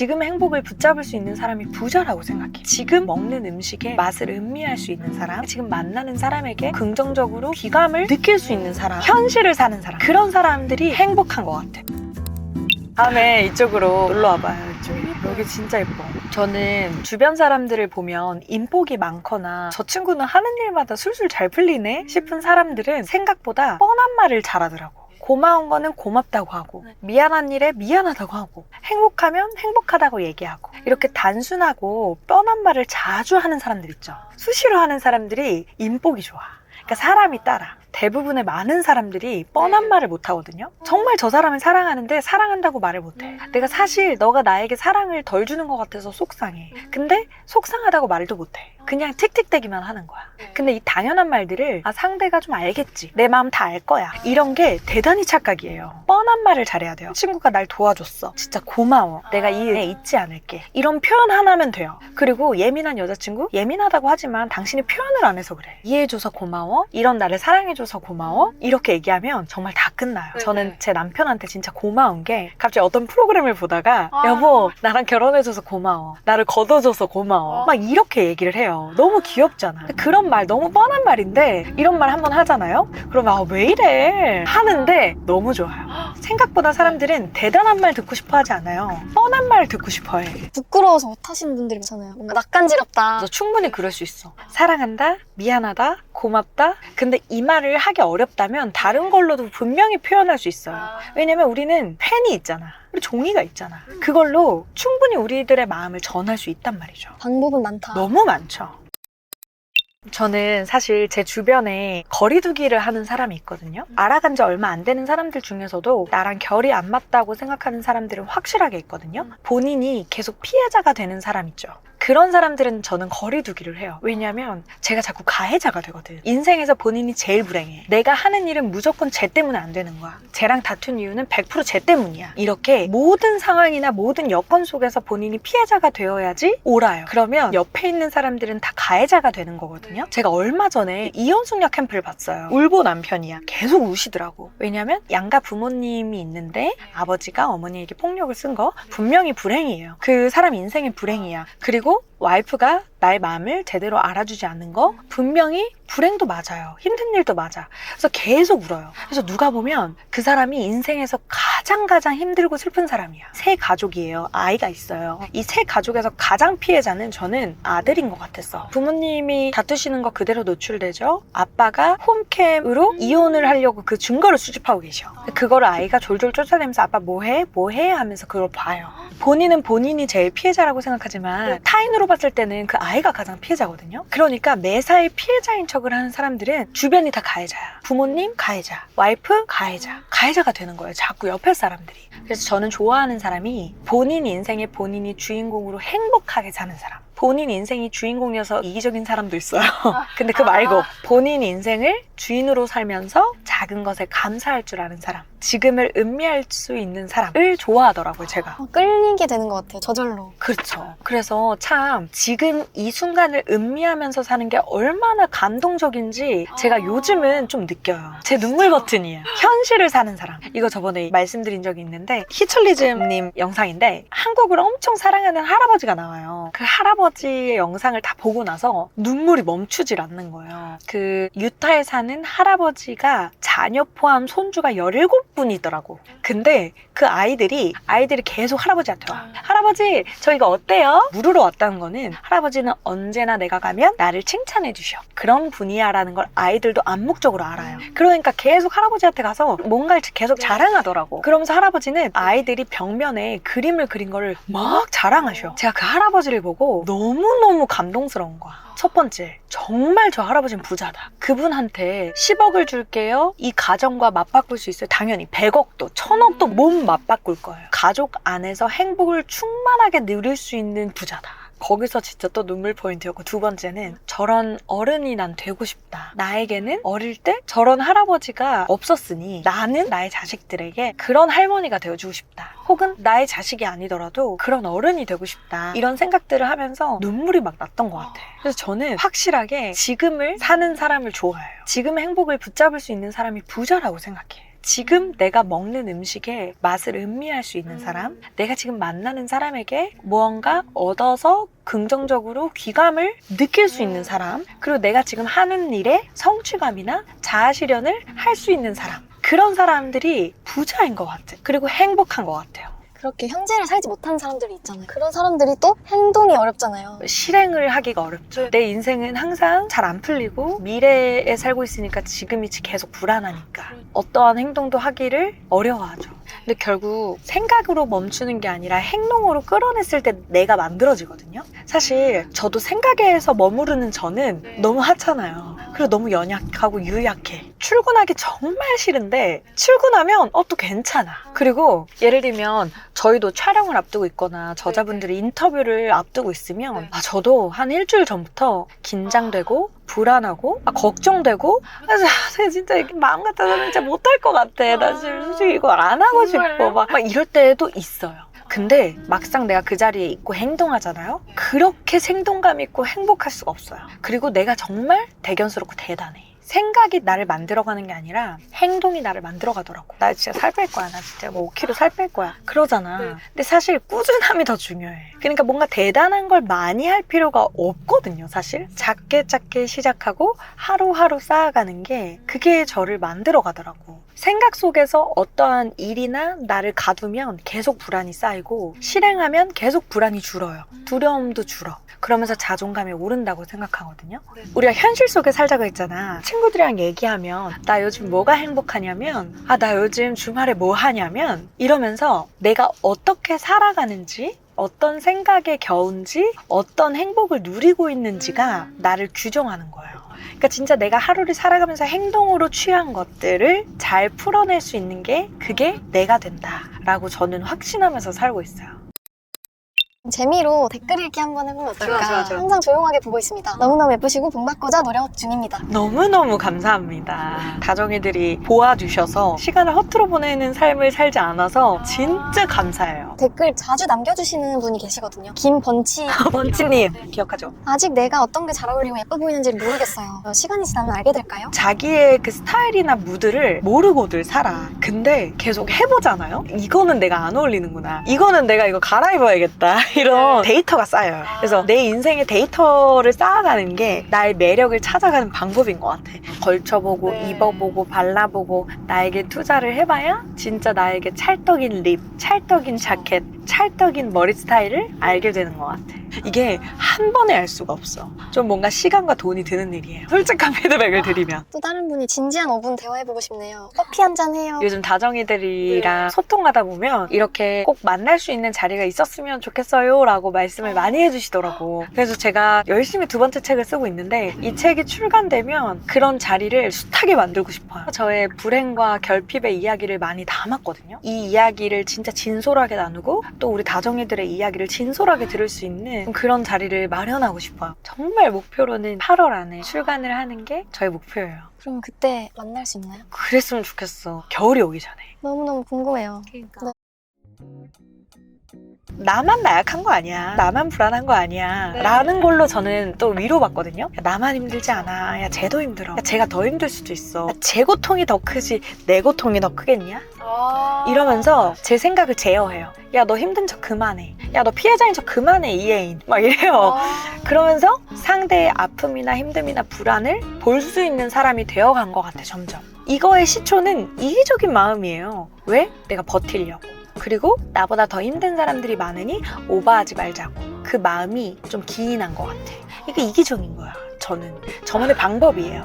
지금 행복을 붙잡을 수 있는 사람이 부자라고 생각해. 지금 먹는 음식의 맛을 음미할 수 있는 사람, 지금 만나는 사람에게 긍정적으로 귀감을 느낄 수 있는 사람, 현실을 사는 사람. 그런 사람들이 행복한 것 같아. 다음에 이쪽으로 놀러 와봐요. 여기 진짜 예뻐. 저는 주변 사람들을 보면 인복이 많거나 저 친구는 하는 일마다 술술 잘 풀리네 싶은 사람들은 생각보다 뻔한 말을 잘하더라고. 고마운 거는 고맙다고 하고 미안한 일에 미안하다고 하고 행복하면 행복하다고 얘기하고 이렇게 단순하고 뻔한 말을 자주 하는 사람들 있죠. 수시로 하는 사람들이 인복이 좋아. 그러니까 사람이 따라. 대부분의 많은 사람들이 뻔한 말을 못 하거든요. 정말 저 사람을 사랑하는데 사랑한다고 말을 못 해. 내가 사실 너가 나에게 사랑을 덜 주는 것 같아서 속상해. 근데 속상하다고 말도 못 해. 그냥 틱틱대기만 하는 거야. 근데 이 당연한 말들을 아 상대가 좀 알겠지. 내 마음 다 알 거야. 이런 게 대단히 착각이에요. 뻔한 말을 잘해야 돼요. 친구가 날 도와줬어. 진짜 고마워. 내가 이 은혜 잊지 않을게. 이런 표현 하나면 돼요. 그리고 예민한 여자친구? 예민하다고 하지만 당신이 표현을 안 해서 그래. 이해해줘서 고마워. 이런 나를 사랑해줘 서 고마워. 이렇게 얘기하면 정말 다 끝나요. 저는 제 남편한테 진짜 고마운 게 갑자기 어떤 프로그램을 보다가 아. 여보 나랑 결혼해줘서 고마워. 나를 걷어줘서 고마워. 막 이렇게 얘기를 해요. 너무 귀엽잖아. 그런 말 너무 뻔한 말인데 이런 말 한번 하잖아요. 그러면 아, 왜 이래 하는데 너무 좋아요. 생각보다 사람들은 대단한 말 듣고 싶어 하지 않아요. 뻔한 말 듣고 싶어 해. 부끄러워서 못하시는 분들이 많잖아요. 뭔가 낯간지럽다. 충분히 그럴 수 있어. 사랑한다, 미안하다, 고맙다. 근데 이 말을 하기 어렵다면 다른 걸로도 분명히 표현할 수 있어요. 왜냐면 우리는 펜이 있잖아. 우리 종이가 있잖아. 그걸로 충분히 우리들의 마음을 전할 수 있단 말이죠. 방법은 많다. 너무 많죠. 저는 사실 제 주변에 거리두기를 하는 사람이 있거든요. 알아간 지 얼마 안 되는 사람들 중에서도 나랑 결이 안 맞다고 생각하는 사람들은 확실하게 있거든요. 본인이 계속 피해자가 되는 사람 있죠. 그런 사람들은 저는 거리두기를 해요. 왜냐면 제가 자꾸 가해자가 되거든. 인생에서 본인이 제일 불행해. 내가 하는 일은 무조건 쟤 때문에 안 되는 거야. 쟤랑 다툰 이유는 100%쟤 때문이야. 이렇게 모든 상황이나 모든 여건 속에서 본인이 피해자가 되어야지 옳아요. 그러면 옆에 있는 사람들은 다 가해자가 되는 거거든요. 제가 얼마 전에 이혼숙녀 캠프를 봤어요. 울보 남편이야. 계속 우시더라고. 왜냐면 양가 부모님이 있는데 아버지가 어머니에게 폭력을 쓴 거 분명히 불행이에요. 그 사람 인생의 불행이야. 그리고 와이프가 나의 마음을 제대로 알아주지 않는 거 분명히 불행도 맞아요. 힘든 일도 맞아. 그래서 계속 울어요. 그래서 누가 보면 그 사람이 인생에서 가 장 가장 힘들고 슬픈 사람이야. 세 가족이에요. 아이가 있어요. 이 세 가족에서 가장 피해자는 저는 아들인 것 같았어. 부모님이 다투시는 거 그대로 노출되죠. 아빠가 홈캠으로 이혼을 하려고 그 증거를 수집하고 계셔. 그거를 아이가 졸졸 쫓아내면서 아빠 뭐해? 뭐해? 하면서 그걸 봐요. 본인은 본인이 제일 피해자라고 생각하지만 타인으로 봤을 때는 그 아이가 가장 피해자거든요. 그러니까 매사에 피해자인 척을 하는 사람들은 주변이 다 가해자야. 부모님 가해자, 와이프 가해자, 가해자가 되는 거예요. 자꾸 옆에 사람들이. 그래서 저는 좋아하는 사람이 본인 인생의 본인이 주인공으로 행복하게 사는 사람. 본인 인생이 주인공이어서 이기적인 사람도 있어요. 근데 그 말고 본인 인생을 주인으로 살면서 작은 것에 감사할 줄 아는 사람. 지금을 음미할 수 있는 사람을 좋아하더라고요, 제가. 어, 끌리게 되는 것 같아요. 저절로. 그렇죠. 그래서 참 지금 이 순간을 음미하면서 사는 게 얼마나 감동적인지 제가 요즘은 좀 느껴요. 제 눈물 버튼이에요. 현실을 사는 사람. 이거 저번에 말씀드린 적이 있는데 히철리즘님 영상인데 한국을 엄청 사랑하는 할아버지가 나와요. 그 할아버지의 영상을 다 보고 나서 눈물이 멈추질 않는 거예요. 그 유타에 사는 할아버지가 자녀 포함 손주가 17 분이더라고. 근데 그 아이들이 아이들이 계속 할아버지한테 와. 할아버지 저희가 어때요? 물으러 왔다는 거는 할아버지는 언제나 내가 가면 나를 칭찬해 주셔. 그런 분이야라는 걸 아이들도 암묵적으로 알아요. 그러니까 계속 할아버지한테 가서 뭔가를 계속 자랑하더라고. 그러면서 할아버지는 아이들이 벽면에 그림을 그린 거를 막 자랑하셔. 제가 그 할아버지를 보고 너무너무 감동스러운 거야. 첫 번째, 정말 저 할아버지는 부자다. 그분한테 10억을 줄게요. 이 가정과 맞바꿀 수 있어요. 당연히 100억도, 1000억도 못 맞바꿀 거예요. 가족 안에서 행복을 충만하게 누릴 수 있는 부자다. 거기서 진짜 또 눈물 포인트였고 두 번째는 저런 어른이 난 되고 싶다. 나에게는 어릴 때 저런 할아버지가 없었으니 나는 나의 자식들에게 그런 할머니가 되어주고 싶다. 혹은 나의 자식이 아니더라도 그런 어른이 되고 싶다. 이런 생각들을 하면서 눈물이 막 났던 것 같아. 그래서 저는 확실하게 지금을 사는 사람을 좋아해요. 지금의 행복을 붙잡을 수 있는 사람이 부자라고 생각해. 지금 내가 먹는 음식의 맛을 음미할 수 있는 사람, 내가 지금 만나는 사람에게 무언가 얻어서 긍정적으로 귀감을 느낄 수 있는 사람, 그리고 내가 지금 하는 일에 성취감이나 자아실현을 할 수 있는 사람. 그런 사람들이 부자인 것 같아. 그리고 행복한 것 같아요. 그렇게 현재를 살지 못하는 사람들이 있잖아요. 그런 사람들이 또 행동이 어렵잖아요. 실행을 하기가 어렵죠. 내 인생은 항상 잘 안 풀리고 미래에 살고 있으니까 지금이 계속 불안하니까 어떠한 행동도 하기를 어려워하죠. 근데 결국 생각으로 멈추는 게 아니라 행동으로 끌어냈을 때 내가 만들어지거든요. 사실 저도 생각에서 머무르는 저는 너무 하찮아요. 그리고 너무 연약하고 유약해. 출근하기 정말 싫은데 출근하면 어 또 괜찮아. 그리고 예를 들면 저희도 촬영을 앞두고 있거나 저자분들이 인터뷰를 앞두고 있으면 아, 저도 한 일주일 전부터 긴장되고 불안하고 아, 걱정되고 그래서 아, 쟤 진짜 이렇게 마음 같아서는 진짜 못할 것 같아. 나 지금 솔직히 이거 안 하고 싶어. 막, 막 이럴 때도 있어요. 근데 막상 내가 그 자리에 있고 행동하잖아요. 그렇게 생동감 있고 행복할 수가 없어요. 그리고 내가 정말 대견스럽고 대단해. 생각이 나를 만들어가는 게 아니라 행동이 나를 만들어가더라고. 나 진짜 살 뺄 거야. 나 진짜 뭐 5kg 살 뺄 거야. 그러잖아. 근데 사실 꾸준함이 더 중요해. 그러니까 뭔가 대단한 걸 많이 할 필요가 없거든요, 사실. 작게 작게 시작하고 하루하루 쌓아가는 게 그게 저를 만들어가더라고. 생각 속에서 어떠한 일이나 나를 가두면 계속 불안이 쌓이고 실행하면 계속 불안이 줄어요. 두려움도 줄어. 그러면서 자존감이 오른다고 생각하거든요. 우리가 현실 속에 살자고 했잖아. 친구들이랑 얘기하면 나 요즘 뭐가 행복하냐면 아 나 요즘 주말에 뭐 하냐면 이러면서 내가 어떻게 살아가는지 어떤 생각에 겨운지 어떤 행복을 누리고 있는지가 나를 규정하는 거예요. 그러니까 진짜 내가 하루를 살아가면서 행동으로 취한 것들을 잘 풀어낼 수 있는 게 그게 내가 된다라고 저는 확신하면서 살고 있어요. 재미로 댓글 읽기 한번 해보면 어떨까? 좋아, 좋아, 좋아. 항상 조용하게 보고 있습니다. 너무너무 예쁘시고 본받고자 노력 중입니다. 너무너무 감사합니다. 다정이들이 보아주셔서 시간을 허투루 보내는 삶을 살지 않아서 진짜 감사해요. 댓글 자주 남겨주시는 분이 계시거든요. 김번치. 번치님 기억하죠? 아직 내가 어떤 게 잘 어울리고 예뻐 보이는지 를 모르겠어요. 어, 시간이 지나면 알게 될까요? 자기의 그 스타일이나 무드를 모르고들 살아. 근데 계속 해보잖아요? 이거는 내가 안 어울리는구나. 이거는 내가 이거 갈아입어야겠다. 이런 데이터가 쌓여요. 그래서 내 인생의 데이터를 쌓아가는 게 나의 매력을 찾아가는 방법인 것 같아. 걸쳐보고, 입어보고, 발라보고, 나에게 투자를 해봐야 진짜 나에게 찰떡인 립, 찰떡인 자켓, 찰떡인 머리 스타일을 알게 되는 것 같아. 이게 한 번에 알 수가 없어. 좀 뭔가 시간과 돈이 드는 일이에요. 솔직한 피드백을 드리면. 또 다른 분이 진지한 5분 대화해보고 싶네요. 커피 한 잔 해요. 요즘 다정이들이랑 소통하다 보면 이렇게 꼭 만날 수 있는 자리가 있었으면 좋겠어요 라고 말씀을 많이 해주시더라고. 그래서 제가 열심히 두 번째 책을 쓰고 있는데 이 책이 출간되면 그런 자리를 숱하게 만들고 싶어요. 저의 불행과 결핍의 이야기를 많이 담았거든요. 이 이야기를 진짜 진솔하게 나누고 또 우리 다정이들의 이야기를 진솔하게 들을 수 있는 그런 자리를 마련하고 싶어요. 정말 목표로는 8월 안에 출간을 하는 게 저의 목표예요. 그럼 그때 만날 수 있나요? 그랬으면 좋겠어. 겨울이 오기 전에. 너무너무 궁금해요. 그러니까. 나만 나약한 거 아니야. 나만 불안한 거 아니야. 네. 라는 걸로 저는 또 위로받거든요. 야, 나만 힘들지 않아. 야, 쟤도 힘들어. 야, 쟤가 더 힘들 수도 있어. 야, 쟤 고통이 더 크지. 내 고통이 더 크겠냐? 이러면서 제 생각을 제어해요. 야, 너 힘든 척 그만해. 야, 너 피해자인 척 그만해, 이혜인. 막 이래요. 그러면서 상대의 아픔이나 힘듦이나 불안을 볼 수 있는 사람이 되어간 것 같아, 점점. 이거의 시초는 이기적인 마음이에요. 왜? 내가 버틸려고. 그리고 나보다 더 힘든 사람들이 많으니 오버하지 말자고. 그 마음이 좀 기인한 것 같아. 이게 이기적인 거야, 저는. 저만의 방법이에요.